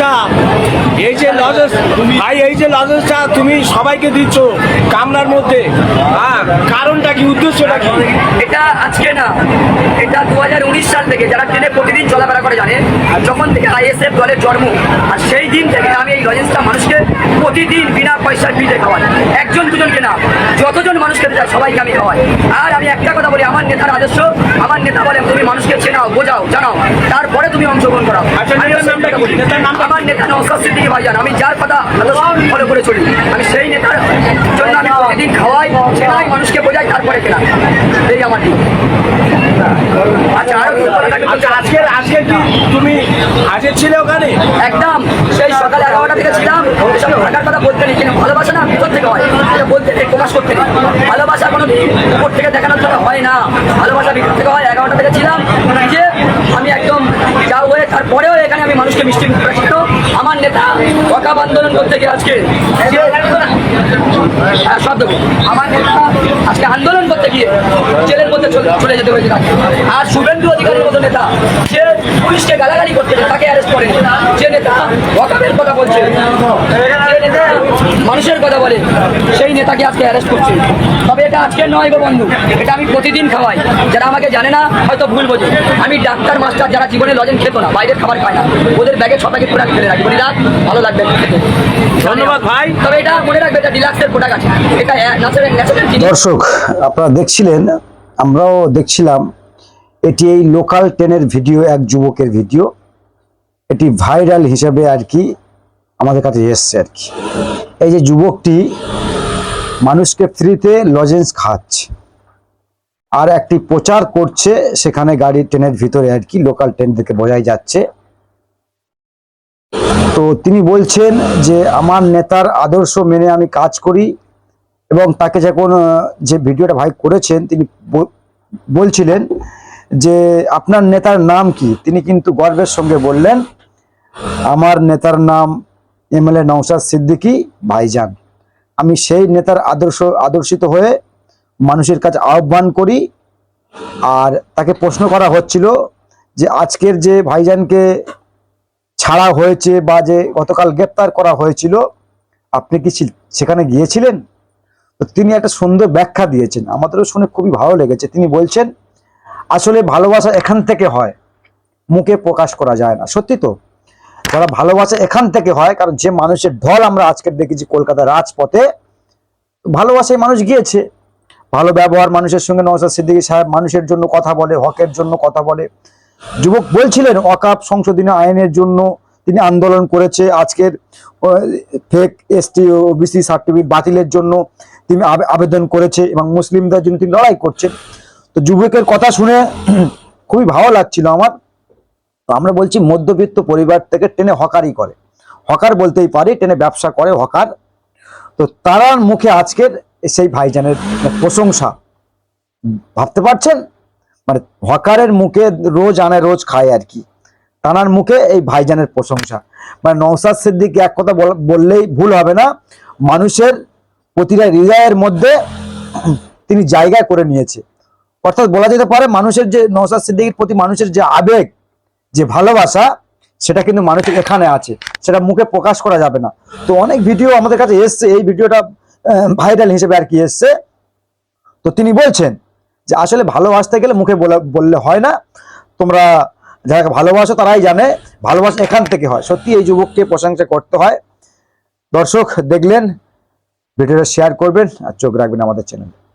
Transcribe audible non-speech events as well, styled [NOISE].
চা এই যে লজেন্স ভাই, এই যে লজেন্স চা তুমি সবাইকে দিচ্ছ কামনার মধ্যে। হ্যাঁ কারণটা কি, উদ্দেশ্যটা কি? এটা আজকে না, এটা দু হাজার উনিশ সাল থেকে যারা ট্রেনে প্রতিদিন চলাফেরা করে জানে, যখন থেকে আইএসএফ দলের জন্ম, আর সেই দিন থেকে আমি এই লজেন্সটা মানুষকে প্রতিদিন বিনা পয়সায় ফ্রিতে খাওয়াই একজন দুজনকে না যতজন মানুষ খেতে চায় সবাইকে আমি খাওয়াই। আর আমি একটা কথা বলি আমার নেতার আদর্শ আমার নেতা বলে তুমি মানুষকে চেনাও বোঝাও জানাও তারপরে তুমি অংশগ্রহণ করাও। আচ্ছা? আমার নেতা নৌসাদ সিদ্দিকি ভাইজান। আমি যার কথা ফলো করে চলি আমি সেই নেতার জন্য আমি প্রতিদিন খাওয়াই চেনাই মানুষকে বোঝাই তারপরে কেনা। এই আমার দিক। আচ্ছা আচ্ছা আজকের আজকে কি তুমি হাজির ছিলে ওখানে? একদম সেই সকাল এগারোটা থেকে ছিলাম এসব থাকার কথা বলতে নেই, কিন্তু ভালোবাসা না ভিতর থেকে হয়। এটা বলতে নেই, প্রকাশ করতে নেই। ভালোবাসা কোনো উপর থেকে দেখানোর জন্য হয় না। ভালোবাসা ভিতর থেকে হয়, এগারোটা থেকে ছিলাম যে আমি একদম যা হয়ে, তারপরেও এখানে আমি মানুষকে মিষ্টি আমার নেতা ওয়াকাব আন্দোলন করতে গিয়ে আজকে সব দেবো। আমার নেতা আজকে আন্দোলন করতে গিয়ে জেলের মধ্যে চলে- যেতে হয়েছে আর শুভেন্দু অধিকারীর মতো নেতা যে পুলিশকে গালাগালি করতে তাকে অ্যারেস্ট করে। যে নেতা ওয়াকাবের কথা বলছে যে নেতা মানুষের কথা বলে নেতাকে আজকে অ্যারেস্ট করছি। তবে এটা আজকে নয় গো বন্ধু এটা আমি প্রতিদিন খাওয়াই। যারা আমাকে জানে না হয়তো ভুল বোঝে। আমি ডাক্তার মাস্টার যারা জীবনে লজেন খেত না বাইরের খাবার খায় না। ওদের ব্যাগে প্যাকেট প্রোডাক্ট ফেলে রাখি। বলি ভালো লাগবে ধন্যবাদ ভাই। তবে এটা মনে রাখবে এটা ডিলাক্সের প্রোডাক্ট আছে। এটা ন্যাচারাল ন্যাচারাল জিনিস। দর্শক আপনারা দেখছিলেন আমরাও দেখছিলাম এটি এই লোকাল ট্রেনের ভিডিও এক যুবকের ভিডিও এটি ভাইরাল হিসাবে আর কি আমাদের কাছে এসছে আর কি। এই যে যুবকটি মানুষকে ফ্রিতে লজেন্স খাচ্ছে। আর একটি প্রচার করছে, সেখানে গাড়ি ট্রেনের ভিতরে আর কি লোকাল ট্রেন থেকে বোঝাই যাচ্ছে। তো তিনি বলছেন যে, আমার নেতার আদর্শ মেনে আমি কাজ করি এবং তাকে যখন যে ভিডিওটা ভাই করেছেন, তিনি বলছিলেন যে, আপনার নেতার নাম কি? তিনি কিন্তু গর্বের সঙ্গে বললেন, আমার নেতার নাম এমএলএ নৌসাদ সিদ্দিকী ভাইজান। আমি সেই নেতার আদর্শ, আদর্শিত হয়ে মানুষের কাছে আহ্বান করি। আর তাকে প্রশ্ন করা হচ্ছিল যে আজকের যে ভাইজানকে ছাড়া হয়েছে বা যে গতকাল গ্রেপ্তার করা হয়েছিল, আপনি কি সেখানে গিয়েছিলেন? তো তিনি একটা সুন্দর ব্যাখ্যা দিয়েছেন। আমাদেরও শুনে খুবই ভালো লেগেছে। তিনি বলছেন, আসলে ভালোবাসা এখান থেকে হয়, মুখে প্রকাশ করা যায় না। সত্যি তো? যারা ভালোবাসা এখান থেকে হয়, কারণ যে মানুষের ঢল আমরা আজকে দেখেছি কলকাতার রাজপথে ভালোবাসায় মানুষ গিয়েছে। ভালো ব্যবহার মানুষের সঙ্গে নওসাদ সিদ্দিকী সাহেব মানুষের জন্য কথা বলে, হকের জন্য কথা বলে। যুবক বলছিলেন, অকাপ সংশোধনী আইনের জন্য তিনি আন্দোলন করেছে। আজকের ফেক এসটি ওবিসি সার্টিফিকেট বাতিলের জন্য তিনি আবে- আবেদন করেছে এবং মুসলিমদের জন্য তিনি লড়াই করছেন। তো যুবকের কথা শুনে [CLEARS THROAT] খুবই ভালো লাগছিল আমার। তো আমরা বলছি মধ্যবিত্ত পরিবার থেকে টেনে হকারই করে। হকার বলতেই পারি, টেনে ব্যবসা করে হকার। তো তারার মুখে আজকের সেই ভাইজানের প্রশংসা। ভাবতে পারছেন? মানে হকারের মুখে রোজ আনে, রোজ খায় আর কি। তানার মুখে এই ভাইজানের প্রশংসা। মানে নওসাদ সিদ্দিক এক কথা বল- বললেই ভুল হবে না, মানুষের প্রতিটা হৃদয়ের মধ্যে তিনি জায়গা করে নিয়েছে। অর্থাৎ বলা যেতে পারে, মানুষের যে নওসাদ সিদ্দিকের প্রতি মানুষের যে আবেগ যে ভালোবাসা, সেটা কিন্তু মানুষের এখানে আছে। সেটা মুখে প্রকাশ করা যাবে না। তো অনেক ভিডিও আমাদের কাছে এসছে, এই ভিডিওটা ভাইরাল হিসেবে আর কি এসছে। তো তিনি বলছেন যে আসলে ভালোবাসতে গেলে মুখে বলা- বললে হয় না। তোমরা যারা ভালোবাসো তারাই জানে, ভালোবাসা এখান থেকে হয়। সত্যি এই যুবককে প্রশংসা করতে হয়। দর্শক দেখলেন, ভিডিওটা শেয়ার করবেন আর চোখ রাখবেন আমাদের চ্যানেলে